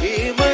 He.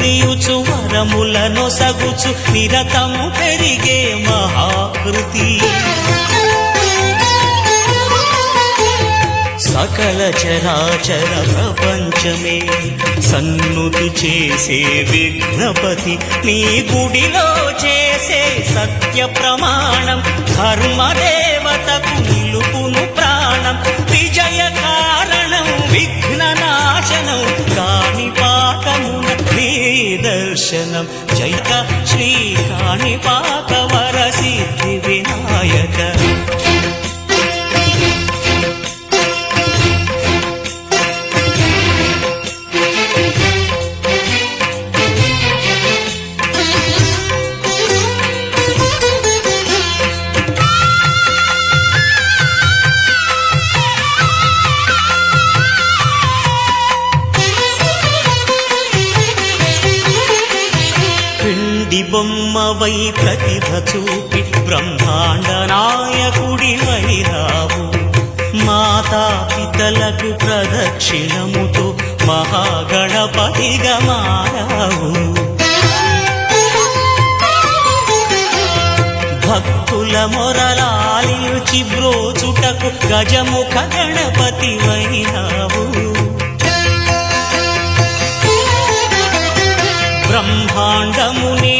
కరుణను వరములను సగుచు నిరతము పెరిగే మహాకృతి. సకల చరాచర ప్రపంచమే సన్నుతి చేసే విఘ్నపతి నీ గుడిలో చేసే సత్య ప్రమాణం ధర్మదేవతకు దర్శనం. జయక శ్రీ కాణి పాక వర ప్రతిభ చూపి బ్రహ్మాండ నాయకుడి వైరావు మాతా పితలకు ప్రదక్షిణముతో మహాగణపతిగా మారావు. భక్తుల మొరలాలిచి బ్రోచుటకు గజముఖ Ganapati వైనావు బ్రహ్మాండమునే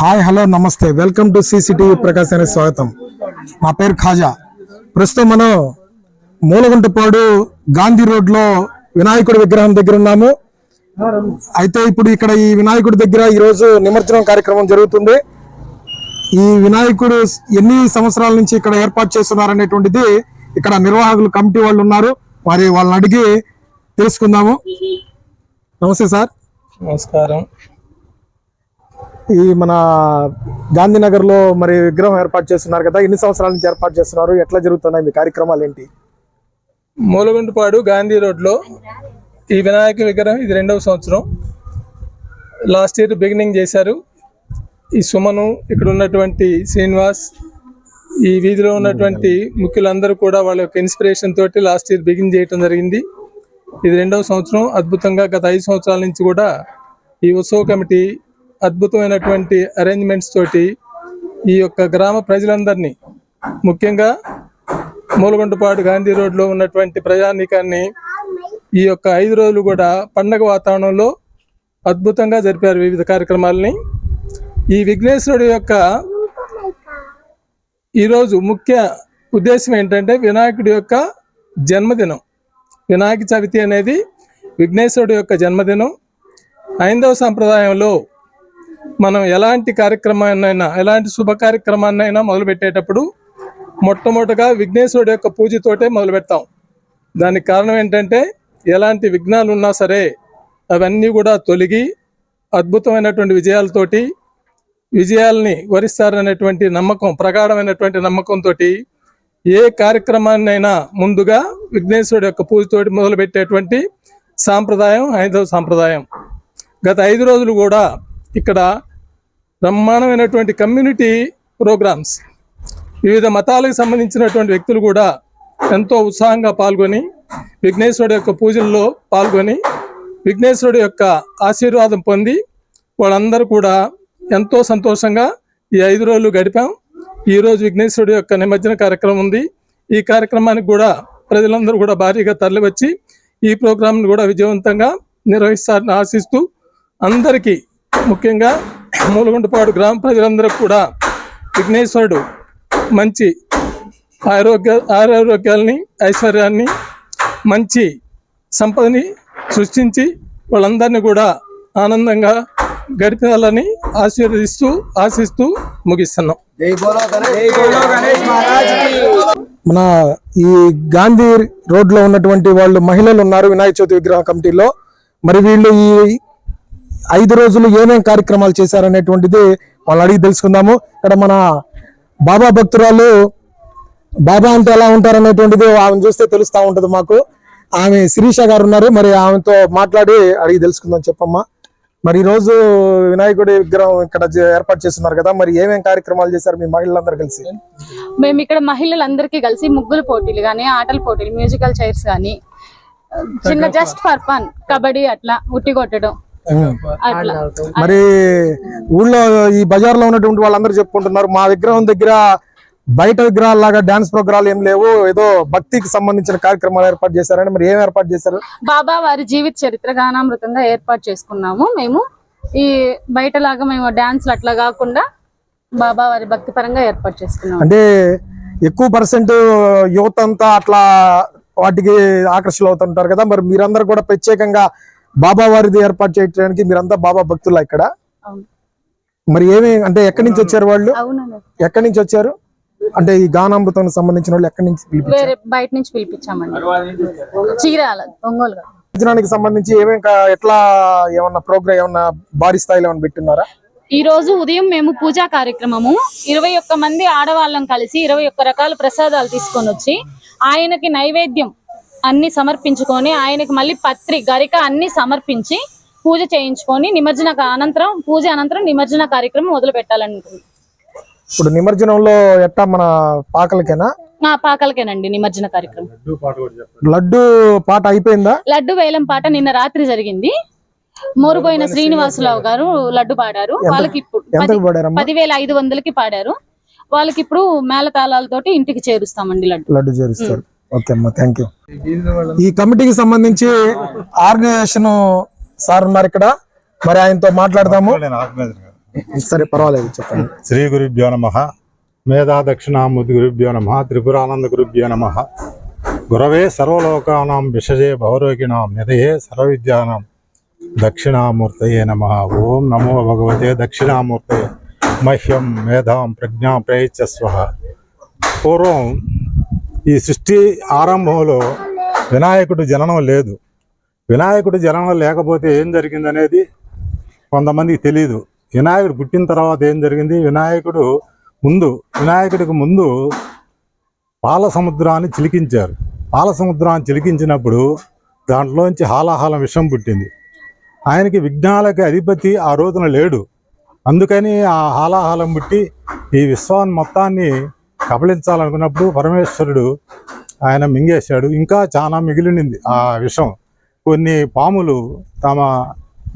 hi hello namaste. Welcome to CCTV Prakash అనే స్వాగతం. నా పేరు ఖాజా. ప్రస్తుతం మనం మూలగుంటపాడు గాంధీ రోడ్లో వినాయకుడి విగ్రహం దగ్గర ఉన్నాము. అయితే ఇప్పుడు ఇక్కడ ఈ వినాయకుడి దగ్గర ఈరోజు నిమజ్జనం కార్యక్రమం జరుగుతుంది. ఈ వినాయకుడు ఎన్ని సంవత్సరాల నుంచి ఇక్కడ ఏర్పాటు చేస్తున్నారు అనేటువంటిది ఇక్కడ నిర్వాహకులు కమిటీ వాళ్ళు ఉన్నారు. మరి వాళ్ళని అడిగి తెలుసుకుందాము. నమస్తే సార్. నమస్కారం. ఈ మన గాంధీనగర్లో మరి విగ్రహం ఏర్పాటు చేస్తున్నారు కదా ఎన్ని సంవత్సరాల నుంచి ఏర్పాటు చేస్తున్నారు? ఎట్లా జరుగుతున్నాయి మీ కార్యక్రమాలు ఏంటి? మూలగుంటపాడు గాంధీ రోడ్లో ఈ వినాయక విగ్రహం ఇది రెండవ సంవత్సరం. లాస్ట్ ఇయర్ బిగినింగ్ చేశారు. ఈ సుమను ఇక్కడ ఉన్నటువంటి శ్రీనివాస్ ఈ వీధిలో ఉన్నటువంటి ముఖ్యులందరూ కూడా వాళ్ళ యొక్క ఇన్స్పిరేషన్ తోటి లాస్ట్ ఇయర్ బిగిన్ చేయటం జరిగింది. ఇది రెండవ సంవత్సరం. అద్భుతంగా గత ఐదు సంవత్సరాల నుంచి కూడా ఈ ఉత్సవ కమిటీ అద్భుతమైనటువంటి అరేంజ్మెంట్స్ తోటి ఈ యొక్క గ్రామ ప్రజలందరినీ ముఖ్యంగా మూలగుంటపాటు గాంధీ రోడ్లో ఉన్నటువంటి ప్రజానీకాన్ని ఈ యొక్క ఐదు రోజులు కూడా పండగ వాతావరణంలో అద్భుతంగా జరిపారు వివిధ కార్యక్రమాలని. ఈ విఘ్నేశ్వరుడు యొక్క ఈరోజు ముఖ్య ఉద్దేశం ఏంటంటే వినాయకుడి యొక్క జన్మదినం. వినాయక చవితి అనేది విఘ్నేశ్వరుడు యొక్క జన్మదినం. హైందవ సంప్రదాయంలో మనం ఎలాంటి కార్యక్రమాన్నైనా ఎలాంటి శుభ కార్యక్రమాన్నైనా మొదలుపెట్టేటప్పుడు మొట్టమొదటగా విఘ్నేశ్వరుడు యొక్క పూజతోటే మొదలు పెడతాం దానికి కారణం ఏంటంటే ఎలాంటి విఘ్నాలు ఉన్నా సరే అవన్నీ కూడా తొలగి అద్భుతమైనటువంటి విజయాలతోటి విజయాల్ని వరిస్తారనేటువంటి నమ్మకం ప్రగాఢమైనటువంటి నమ్మకంతో ఏ కార్యక్రమాన్నైనా ముందుగా విఘ్నేశ్వరుడు యొక్క పూజతోటి మొదలుపెట్టేటువంటి సాంప్రదాయం హైందవ సాంప్రదాయం. గత ఐదు రోజులు కూడా ఇక్కడ బ్రహ్మాండమైనటువంటి కమ్యూనిటీ ప్రోగ్రామ్స్ వివిధ మతాలకు సంబంధించినటువంటి వ్యక్తులు కూడా ఎంతో ఉత్సాహంగా పాల్గొని విఘ్నేశ్వరుడు యొక్క పూజల్లో పాల్గొని విఘ్నేశ్వరుడు యొక్క ఆశీర్వాదం పొంది వాళ్ళందరూ కూడా ఎంతో సంతోషంగా ఈ ఐదు రోజులు గడిపాం. ఈ రోజు విఘ్నేశ్వరుడు యొక్క నిమజ్జన కార్యక్రమం ఉంది. ఈ కార్యక్రమానికి కూడా ప్రజలందరూ కూడా భారీగా తరలివచ్చి ఈ ప్రోగ్రాంను కూడా విజయవంతంగా నిర్వహిస్తారని ఆశిస్తూ అందరికీ ముఖ్యంగా మూలగుంటపాడు గ్రామ ప్రజలందరికీ కూడా విఘ్నేశ్వరుడు మంచి ఆరోగ్య ఆరోగ్యాలని ఐశ్వర్యాన్ని మంచి సంపదని సృష్టించి వాళ్ళందరినీ కూడా ఆనందంగా గడిపాలని ఆశీర్వదిస్తూ ఆశిస్తూ ముగిస్తున్నాం. మన ఈ గాంధీ రోడ్లో ఉన్నటువంటి వాళ్ళు మహిళలు ఉన్నారు వినాయక చవితి విగ్రహ కమిటీలో. మరి వీళ్ళు ఈ ఐదు రోజులు ఏమేం కార్యక్రమాలు చేశారనేటువంటిది వాళ్ళు అడిగి తెలుసుకుందాము. ఇక్కడ మన బాబా భక్తురాలు బాబా అంటే ఎలా ఉంటారు అనేటువంటిది ఆమెను చూస్తే తెలుస్తా ఉంటది మాకు. ఆమె శిరీష గారు ఉన్నారు. మరి ఆమెతో మాట్లాడి అడిగి తెలుసుకుందాం చెప్పమ్మా. మరి ఈ రోజు వినాయకుడి విగ్రహం ఇక్కడ ఏర్పాటు చేస్తున్నారు కదా మరి ఏమేం కార్యక్రమాలు చేశారు మీ మహిళలందరూ కలిసి? మేము ఇక్కడ మహిళలందరికీ కలిసి ముగ్గులు పోటీలు కానీ ఆటల పోటీలు మ్యూజికల్ చైర్స్ కానీ చిన్న జస్ట్ ఫర్ ఫన్ కబడ్డీ అట్లా ఉట్టి కొట్టడం. అట్లా. మరి ఊళ్ళో ఈ బజార్లో ఉన్నటువంటి వాళ్ళందరూ చెప్పుకుంటున్నారు మా విగ్రహం దగ్గర బయట విగ్రహాల లాగా డాన్స్ ప్రోగ్రాలు ఏం లేవు. ఏదో భక్తికి సంబంధించిన కార్యక్రమాలు ఏర్పాటు చేశారని మరి ఏం ఏర్పాటు చేశారు? బాబా వారి జీవిత చరిత్ర గానామృతంగా ఏర్పాటు చేసుకున్నాము. మేము ఈ బయటలాగా మేము డాన్స్లు అట్లా కాకుండా బాబా వారి భక్తి పరంగా ఏర్పాటు చేసుకున్నాము. అంటే ఎక్కువ పర్సెంట్ యువత అంతా అట్లా వాటికి ఆకర్షణ అవుతుంటారు కదా. మరి మీరందరూ కూడా ప్రత్యేకంగా బాబా వారిది ఏర్పాటు చేయడానికి మీరంతా బాబా భక్తులా ఇక్కడ. మరి ఏమి అంటే ఎక్కడి నుంచి వచ్చారు వాళ్ళు? ఎక్కడి నుంచి వచ్చారు? అంటే ఈ గానామృతానికి సంబంధించిన వాళ్ళు ఎక్కడి నుంచి పిలిపించారు? బయట నుంచి పిలిపించామండి. చీరాల ఒంగోలు. భోజనానికి సంబంధించి ఏమేం కా- ఎట్లా ఏమన్నా ప్రోగ్రామ్ ఏమన్నా భారీ స్థాయిలో ఏమన్నా పెట్టున్నారా? ఈ రోజు ఉదయం మేము పూజా కార్యక్రమము. ఇరవై ఒక్క మంది ఆడవాళ్ళం కలిసి ఇరవై ఒక్క రకాల ప్రసాదాలు తీసుకొని వచ్చి ఆయనకి నైవేద్యం అన్ని సమర్పించుకొని ఆయనకి మళ్ళీ పత్రి గరిక అన్ని సమర్పించి పూజ చేయించుకొని నిమజ్జన అనంతరం పూజ అనంతరం నిమజ్జన కార్యక్రమం మొదలు పెట్టాలనుకుంటున్నాం ఇప్పుడు నిమజ్జనంలో ఎట్టా మన పాకలకేనా? ఆ పాకలకేనండి నిమజ్జన కార్యక్రమం. లడ్డు పాట అయిపోయిందా? లడ్డు వేలం పాట నిన్న రాత్రి జరిగింది. మోరుపోయిన శ్రీనివాసరావు గారు లడ్డు పాడారు. వాళ్ళకి ఇప్పుడు పదివేల ఐదు వందలకి పాడారు. వాళ్ళకి ఇప్పుడు మేళతాళాలతోటి ఇంటికి చేరుస్తామండి లడ్డు. లడ్డు చేరుస్తారు. ఓకే అమ్మా థ్యాంక్ యూ ఈ కమిటీకి సంబంధించి ఆర్గనైజేషన్ సార్ ఉన్నారు ఇక్కడ. మరి ఆయనతో మాట్లాడదాము. సరే పర్వాలేదు చెప్పండి. శ్రీ గురుభ్యో నమ. మేధా దక్షిణామూర్తి గురుభ్యో నమ. త్రిపురానంద గురుభ్యో నమ. గురవే సర్వలోకానాం విషజే భౌరోగిణాం నిధయే సర్వవిద్యానాం దక్షిణామూర్తయే నమ. ఓం నమో భగవతే దక్షిణామూర్తయే. మహ్యం మేధాం ప్రజ్ఞా ప్రయచ్చస్వ పూర్వం ఈ సృష్టి ఆరంభంలో వినాయకుడు జననం లేదు. వినాయకుడు జననం లేకపోతే ఏం జరిగిందనేది కొంతమందికి తెలియదు వినాయకుడు పుట్టిన తర్వాత ఏం జరిగింది? వినాయకుడు ముందు వినాయకుడికి ముందు పాల సముద్రాన్ని చిలికించారు. పాల సముద్రాన్ని చిలికించినప్పుడు దాంట్లోంచి హాలాహాలం విషం పుట్టింది. ఆయనకి విఘ్నాలకి అధిపతి ఆ రోజున లేడు. అందుకని ఆ హాలాహాలం పుట్టి ఈ విశ్వాన్ని మొత్తాన్ని కబలించాలనుకున్నప్పుడు పరమేశ్వరుడు ఆయన మింగేశాడు. ఇంకా చాలా మిగిలింది ఆ విషం. కొన్ని పాములు తమ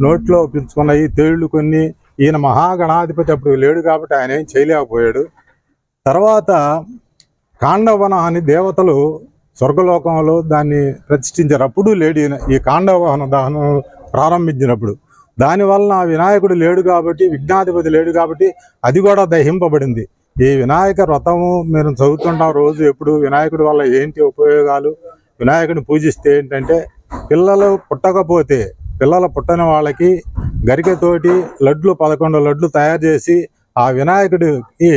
నోట్లో పెంచుకున్నాయి తేళ్ళు కొన్ని ఈయన మహాగణాధిపతి అప్పుడు లేడు కాబట్టి ఆయన ఏం చేయలేకపోయాడు. తర్వాత కాండవన అని దేవతలు స్వర్గలోకంలో దాన్ని ప్రతిష్ఠించారు. అప్పుడు లేడు ఈ కాండవన దహనం ప్రారంభించినప్పుడు. దానివలన వినాయకుడు లేడు కాబట్టి విఘ్నాధిపతి లేడు కాబట్టి అది కూడా దహింపబడింది. ఈ వినాయక వ్రతము మీరు చదువుతుంటాం రోజు ఎప్పుడు వినాయకుడి వల్ల ఏంటి ఉపయోగాలు? వినాయకుడిని పూజిస్తే ఏంటంటే పిల్లలు పుట్టకపోతే పిల్లలు పుట్టని వాళ్ళకి గరికతోటి లడ్లు పదకొండు లడ్లు తయారు చేసి ఆ వినాయకుడికి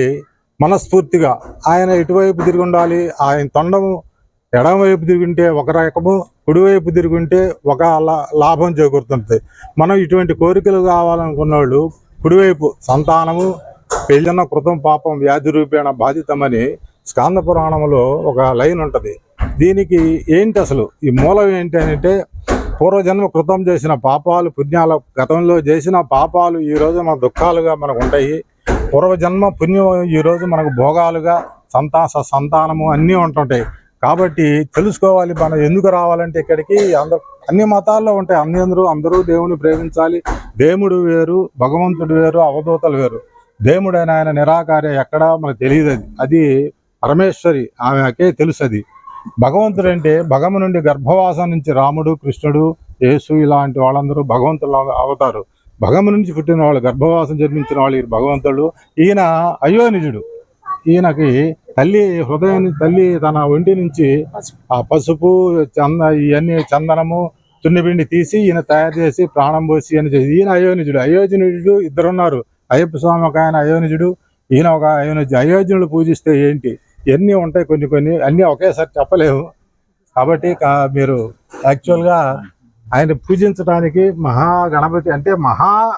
మనస్ఫూర్తిగా ఆయన ఇటువైపు తిరిగి ఉండాలి ఆయన తొండము ఎడమవైపు తిరుగుంటే ఒక రకము కుడివైపు తిరుగుంటే ఒక లాభం చేకూరుతుంటుంది. మనం ఇటువంటి కోరికలు కావాలనుకున్న వాళ్ళు కుడివైపు సంతానము పెళ్ళిన కృతం పాపం వ్యాధి రూపేణ బాధితమని స్కాంద పురాణంలో ఒక లైన్ ఉంటుంది. దీనికి ఏంటి అసలు? ఈ మూలం ఏంటి అంటే పూర్వజన్మ కృతం చేసిన పాపాలు పుణ్యాల గతంలో చేసిన పాపాలు ఈ రోజు మన దుఃఖాలుగా మనకు ఉంటాయి. పూర్వజన్మ పుణ్యం ఈ రోజు మనకు భోగాలుగా సంతాస సంతానము అన్నీ ఉంటుంటాయి. కాబట్టి తెలుసుకోవాలి మనం ఎందుకు రావాలంటే ఇక్కడికి? అందరూ అన్ని మతాల్లో ఉంటాయి. అన్ని అందరూ అందరూ దేవుని ప్రేమించాలి. దేవుడు వేరు భగవంతుడు వేరు అవధూతలు వేరు. దేవుడైన ఆయన నిరాకార్య ఎక్కడా మనకు తెలియదు అది. అది పరమేశ్వరి ఆమెకే తెలుసు అది భగవంతుడు అంటే భగము నుండి గర్భవాసం నుంచి రాముడు కృష్ణుడు యేసు ఇలాంటి వాళ్ళందరూ భగవంతులు అవుతారు. భగము నుంచి పుట్టిన వాళ్ళు గర్భవాసం జన్మించిన వాళ్ళు ఈ భగవంతుడు. ఈయన అయోనిజుడు. ఈయనకి తల్లి హృదయం తల్లి తన ఒంటి నుంచి ఆ పసుపు చంద ఇవన్నీ చందనము తున్నిపిండి తీసి ఈయన తయారు చేసి ప్రాణం పోసి అని చేసి ఈయన అయోనిజుడు. అయోజనుడు ఇద్దరున్నారు. అయ్యప్ప స్వామి ఒక ఆయన అయోనిజుడు. ఈయన ఒక అయోనిజుడు అయోజనుడు పూజిస్తే ఏంటి? ఇవన్నీ ఉంటాయి కొన్ని కొన్ని అన్నీ ఒకేసారి చెప్పలేము. కాబట్టి కా- మీరు యాక్చువల్గా ఆయన పూజించడానికి మహాగణపతి అంటే మహా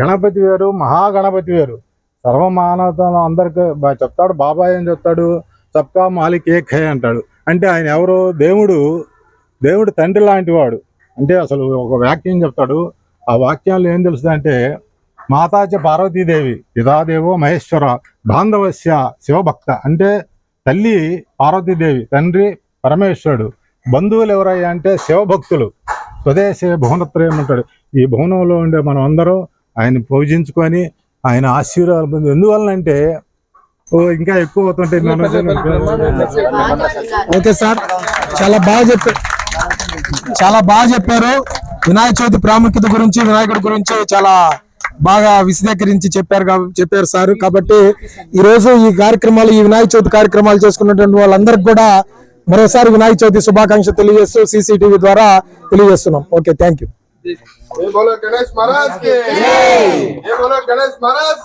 గణపతి వేరు మహాగణపతి వేరు. సర్వమానవతను అందరికి చెప్తాడు బాబాయ్ అని చెప్తాడు? సబ్కా మాలిక్ ఏక్ హై అంటాడు. అంటే ఆయన ఎవరు? దేవుడు దేవుడు తండ్రి లాంటి వాడు. అంటే అసలు ఒక వాక్యం చెప్తాడు. ఆ వాక్యాలు ఏం తెలుస్తుంది అంటే మాతాచ పార్వతీదేవి పితాదేవో మహేశ్వర బాంధవస్య శివభక్త. అంటే తల్లి పార్వతీదేవి తండ్రి పరమేశ్వరుడు. బంధువులు ఎవరయ్యా అంటే శివభక్తులు. స్వదేశీ భువనత్రయం అంటాడు ఈ భువనంలో ఉండే మనం అందరం ఆయన పూజించుకొని ఆయన ఆశీర్వాదాలు పొంది ఎందువలనంటే ఓ ఇంకా ఎక్కువ అవుతుంటే ఓకే సార్ చాలా బాగా చెప్పారు చాలా బాగా చెప్పారు. వినాయక చవితి ప్రాముఖ్యత గురించి వినాయకుడి గురించి చాలా బాగా విశదీకరించి చెప్పారు చెప్పారు సార్. కాబట్టి ఈరోజు ఈ కార్యక్రమాలు ఈ వినాయక చవితి కార్యక్రమాలు చేసుకున్నటువంటి వాళ్ళందరికీ కూడా మరోసారి వినాయక చవితి శుభాకాంక్ష తెలియజేస్తూ సీసీటీవీ ద్వారా తెలియజేస్తున్నాం. Okay thank you. Ganesh Maharaj Ganesh Maharaj